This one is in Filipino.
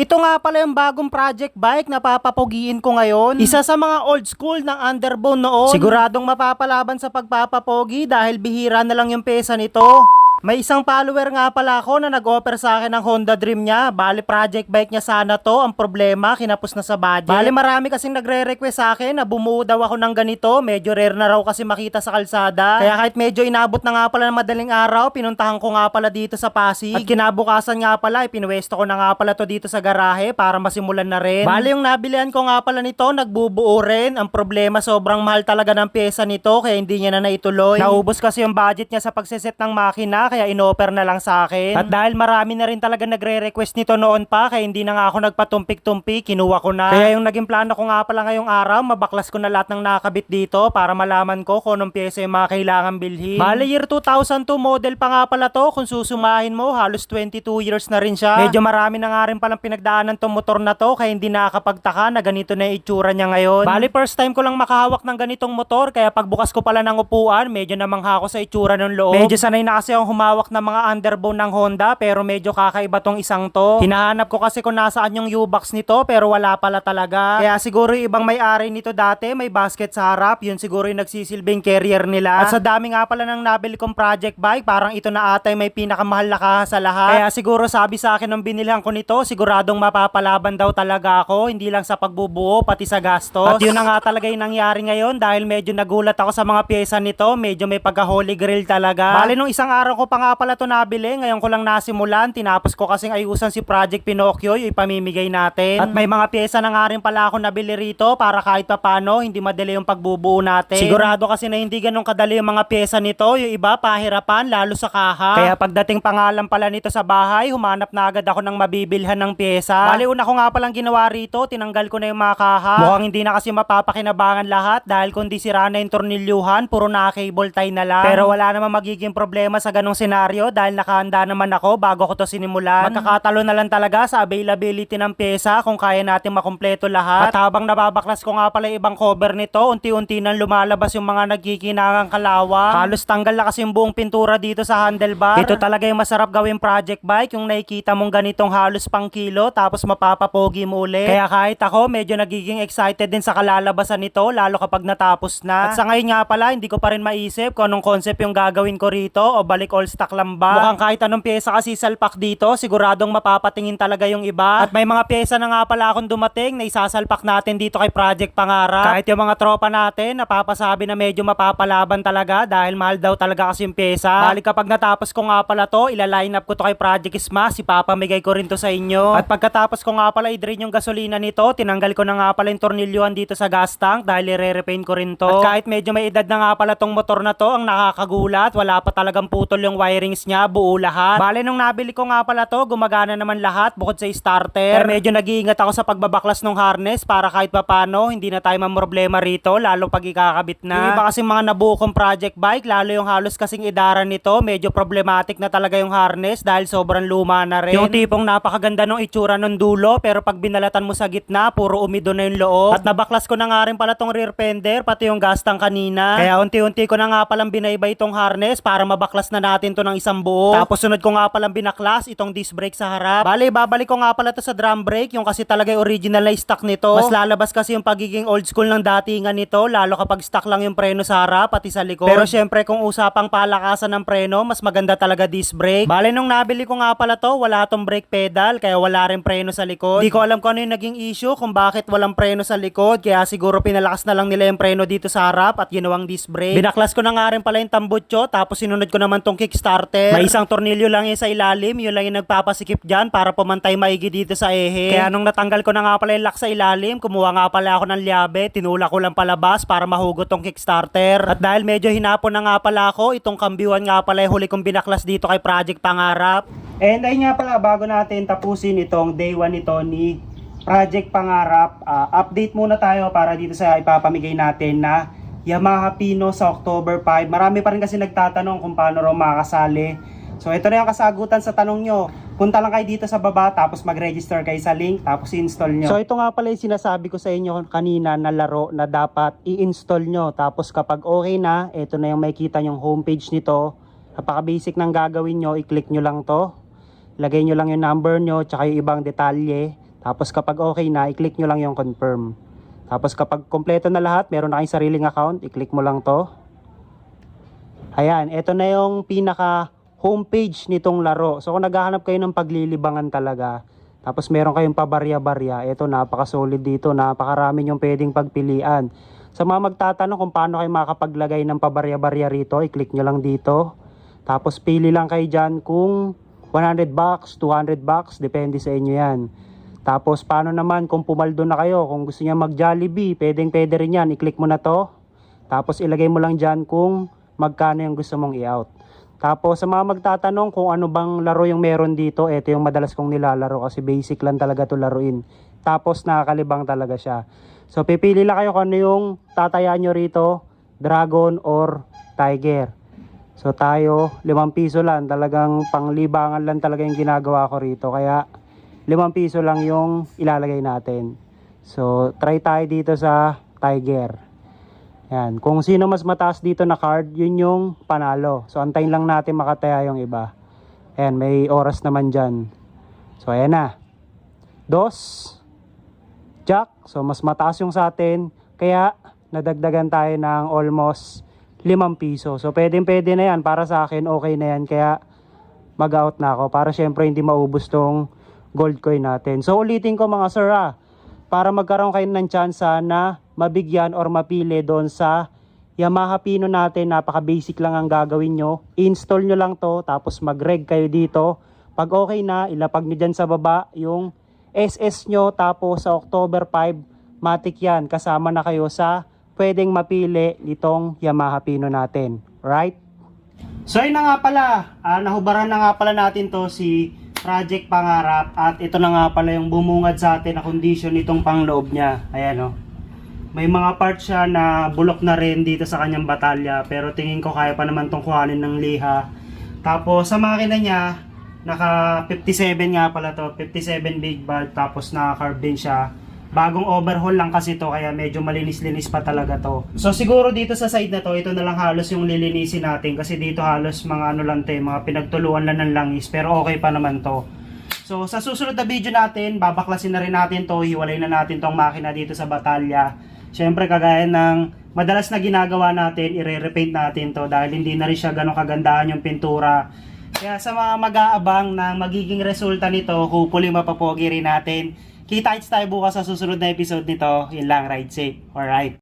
Ito nga pala yung bagong project bike na papapugiin ko ngayon. Isa sa mga old school ng underbone noon. Siguradong mapapalaban sa pagpapapogi dahil bihira na lang yung pesa nito. May isang follower nga pala ako na nag-offer sa akin ng Honda Dream niya. Bali project bike niya sana to. Ang problema, kinapos na sa budget. Bali marami kasing nagre-request sa akin na bumuo daw ako ng ganito. Medyo rare na raw kasi makita sa kalsada. Kaya kahit medyo inabot na nga pala ng madaling araw, pinuntahan ko nga pala dito sa Pasig. At kinabukasan nga pala, ipinwesto ko na nga pala to dito sa garahe para masimulan na rin. Bali yung nabilihan ko nga pala nito, nagbubuo rin. Ang problema, sobrang mahal talaga ng pyesa nito kaya hindi niya na naituloy. Naubos kasi yung budget niya sa pagsiset ng makina kaya inoffer na lang sa akin. At dahil marami na rin talaga nagre-request nito noon pa kaya hindi na nga ako nagpatumpik-tumpi, kinuha ko na. Kaya yung naging plano ko nga pala ngayong araw, mabaklas ko na lahat ng nakabit dito para malaman ko kung anong pyesa yung mga kailangan bilhin. Bale year 2002 model pa nga pala to, kung susumahin mo halos 22 years na rin siya. Medyo marami na nga rin palang pinagdaanan tong motor na to kaya hindi nakakapagtaka na ganito na itsura niya ngayon. Bali first time ko lang makahawak ng ganitong motor kaya pagbukas ko pala ng upuan, medyo namangha ako sa itsura ng loob. Medyo sanay na kasi akong humawak ng mga underbone ng Honda pero medyo kakaiba tong isang to. Hinahanap ko kasi kung nasaan yung U-box nito pero wala pala talaga. Kaya siguro yung ibang may-ari nito dati may basket sa harap, yun siguro yung nagsisilbing carrier nila. At sa dami nga pala ng nabili kong project bike, parang ito na ata yung may pinakamahal na kaha sa lahat. Kaya siguro sabi sa akin nung binilhan ko nito, siguradong mapapalaban daw talaga ako, hindi lang sa pagbubuo, pati sa gastos. At yun na nga talaga yung nangyari ngayon dahil medyo nagulat ako sa mga pyesa nito, medyo may pagka-holy grail talaga. Bali nung isang araw ko pa nga pala to nabili, ngayon ko lang nasimulan, tinapos ko kasing ayusan si Project Pinocchio, yung ipamimigay natin. At may mga pyesa na nga rin pala ako nabili rito para kahit pa paano, hindi madali yung pagbubuo natin. Sigurado kasi na hindi ganun kadali yung mga pyesa nito, yung iba pahirapan, lalo sa kaha. Kaya pagdating pangalan pala nito sa bahay, humanap na agad ako ng mabibilhan ng pyesa. Bali una ko nga palang ginawa rito, tinanggal ko na yung mga kaha. Mukhang hindi na kasi mapapakinabangan lahat dahil kung di sira na yung tornilyuhan, puro naka-cable tie na lang. Pero wala naman magiging problema sa ganong senaryo dahil nakahanda naman ako bago ko to sinimulan. Magkakatalo na lang talaga sa availability ng pyesa kung kaya natin makumpleto lahat. At habang nababaklas ko nga pala ibang cover nito, unti-unti nang lumalabas yung mga nagkikinangang kalawang. Halos tanggal na kasi yung buong pintura dito sa handlebar. Ito talaga yung masarap gawing project bike, yung nakikita mong ganitong halos pang kilo tapos mapapapogi mo ulit. Kaya kahit ako, medyo nagiging excited din sa kalalabasan nito, lalo kapag natapos na. At sa ngayon nga pala, hindi ko pa rin maisip kung anong concept yung gagawin ko rito o balik all stock lang ba. Mukhang kahit anong pyesa kasi salpak dito, siguradong mapapatingin talaga yung iba. At may mga pyesa na nga pala akong dumating na isasalpak natin dito kay Project Pangarap. Kahit yung mga tropa natin, napapasabi na medyo mapapalaban talaga dahil mahal daw talaga kasi yung pyesa. Balik kapag natapos ko nga pala to, ila-line up ko to kay Project Smash, ipapamigay ko rin to sa inyo. At pagkatapos ko nga pala i-drain yung gasolina nito, tinanggal ko na nga pala yung tornilyuhan dito sa gas tank dahil i-repaint ko rin to. At kahit medyo may edad na nga pala tong motor na to, ang nakakagulat, wala pa talagang putol yung wirings niya, buo lahat. Bale nung nabili ko nga pala to, gumagana naman lahat bukod sa starter. Pero medyo nag-iingat ako sa pagbabaklas ng harness para kahit papano, hindi na tayo mamroblema rito, lalo pag ikakabit na. Yung iba kasing mga nabuo kong project bike, lalo yung halos kasing idaran nito, medyo problematic na talaga yung harness dahil sobrang luma na rin. Yung tipong napakaganda ng itsura ng dulo, pero pag binalatan mo sa gitna, puro umido na yung loob. At nabaklas ko na nga rin pala tong rear fender, pati yung gas tank kanina. Kaya unti-unti ko na nga palang binaybay itong harness para mabaklas na natin to ng isang buo. Tapos sunod ko nga palang binaklas itong disc brake sa harap. Bale, babalik ko nga pala to sa drum brake, yung kasi talaga yung original na stock nito. Mas lalabas kasi yung pagiging old school ng datingan nito, lalo kapag stock lang yung preno sa harap, pati sa likod. Pero syempre kung usapang palakasan ng preno, mas maganda talaga disc brake. Bale, nung nabili ko nga pala to, wala tong brake pedal, kaya wala rin preno sa likod. Di ko alam kung ano yung naging issue, kung bakit walang preno sa likod, kaya siguro pinalakas na lang nila yung preno dito sa harap at ginawang disc brake. Binaklas ko na nga rin pala yung tambutso, tapos sinunod ko naman tong kickstarter. May isang tornilyo lang yun sa ilalim, yun lang yung nagpapasikip dyan para pumantay maigi dito sa ehe. Kaya nung natanggal ko na nga pala yung lock sa ilalim, kumuha nga pala ako ng liabe, tinula ko lang palabas para mahugot tong kickstarter. At dahil medyo hinapon na nga pala ako, itong kambiwan nga pala yung huli kong binaklas dito kay Project Pangarap. And ayun nga pala, bago natin tapusin itong day 1 nito ni Project Pangarap, ah, update muna tayo para dito sa ipapamigay natin na Yamaha Pino sa October 5. Marami pa rin kasi nagtatanong kung paano raw makakasali. So ito na yung kasagutan sa tanong nyo. Punta lang kayo dito sa baba tapos mag-register kayo sa link tapos i-install nyo. So ito nga pala yung sinasabi ko sa inyo kanina na laro na dapat i-install nyo. Tapos kapag okay na, ito na yung makikita yung homepage nito. Napaka basic ng gagawin nyo, i-click nyo lang to. Lagay nyo lang yung number nyo tsaka yung ibang detalye. Tapos kapag okay na, i-click nyo lang yung confirm. Tapos kapag kompleto na lahat, meron na kayong sariling account, i-click mo lang to. Ayan, ito na yung pinaka homepage nitong laro. So kung naghahanap kayo ng paglilibangan talaga, tapos meron kayong pabarya-barya, ito napaka-solid dito, napakarami yung pwedeng pagpilian. Sa mga magtatanong kung paano kayo makapaglagay ng pabarya-barya rito, i-click nyo lang dito. Tapos pili lang kayo dyan kung 100 bucks, 200 bucks, depende sa inyo yan. Tapos paano naman kung pumaldo na kayo, kung gusto niya mag Jollibee, pwedeng pwede rin yan, i-click mo na to. Tapos ilagay mo lang dyan kung magkano yung gusto mong i-out. Tapos sa mga magtatanong kung ano bang laro yung meron dito, ito yung madalas kong nilalaro kasi basic lang talaga to laruin. Tapos nakakalibang talaga siya. So pipili lang kayo kung ano yung tatayaan nyo rito, dragon or tiger. So tayo, limang piso lang, talagang panglibangan lang talaga yung ginagawa ko rito. Kaya limang piso lang yung ilalagay natin. So try tayo dito sa tiger. Yan. Kung sino mas mataas dito na card, yun yung panalo. So, antayin lang natin makataya yung iba. Ayan, may oras naman dyan. So, ayan na. Dos. Jack. So, mas mataas yung sa atin. Kaya, nadagdagan tayo ng almost 5 piso. So, pwedeng pwede na yan. Para sa akin, okay na yan. Kaya, mag-out na ako. Para syempre, hindi maubos tong gold coin natin. So, ulitin ko mga sir ah para magkaroon kayo ng chance na mabigyan or mapili doon sa Yamaha Pino natin. Napaka-basic lang ang gagawin nyo. Install nyo lang to tapos mag-reg kayo dito. Pag okay na, ilapag nyo dyan sa baba yung SS nyo tapos sa October 5, matik yan. Kasama na kayo sa pwedeng mapili nitong Yamaha Pino natin. Right? So yun na nga pala, ah, nahubaran na nga pala natin to si Project Pangarap at ito na nga pala yung bumungad sa atin na condition nitong pangloob niya. Ayan o. May mga parts siya na bulok na rin dito sa kanyang batalya pero tingin ko kaya pa naman tong kuhanin ng liha. Tapos sa makina niya, naka 57 nga pala to, 57 big bulb tapos naka carb din siya. Bagong overhaul lang kasi to kaya medyo malinis-linis pa talaga to. So siguro dito sa side na to, ito na lang halos yung lilinisin natin kasi dito halos mga ano lang to, eh, mga pinagtuluan lang ng langis pero okay pa naman to. So sa susunod na video natin, babaklasin na rin natin to, hiwalay na natin tong makina dito sa batalya. Siyempre kagaya ng madalas na ginagawa natin, ire-repaint natin to dahil hindi na rin siya ganong kagandahan yung pintura. Kaya sa mga mag-aabang ng magiging resulta nito, hopefully mapapogi rin natin. Kita-kits tayo bukas sa susunod na episode nito. Yun lang, ride safe. Alright.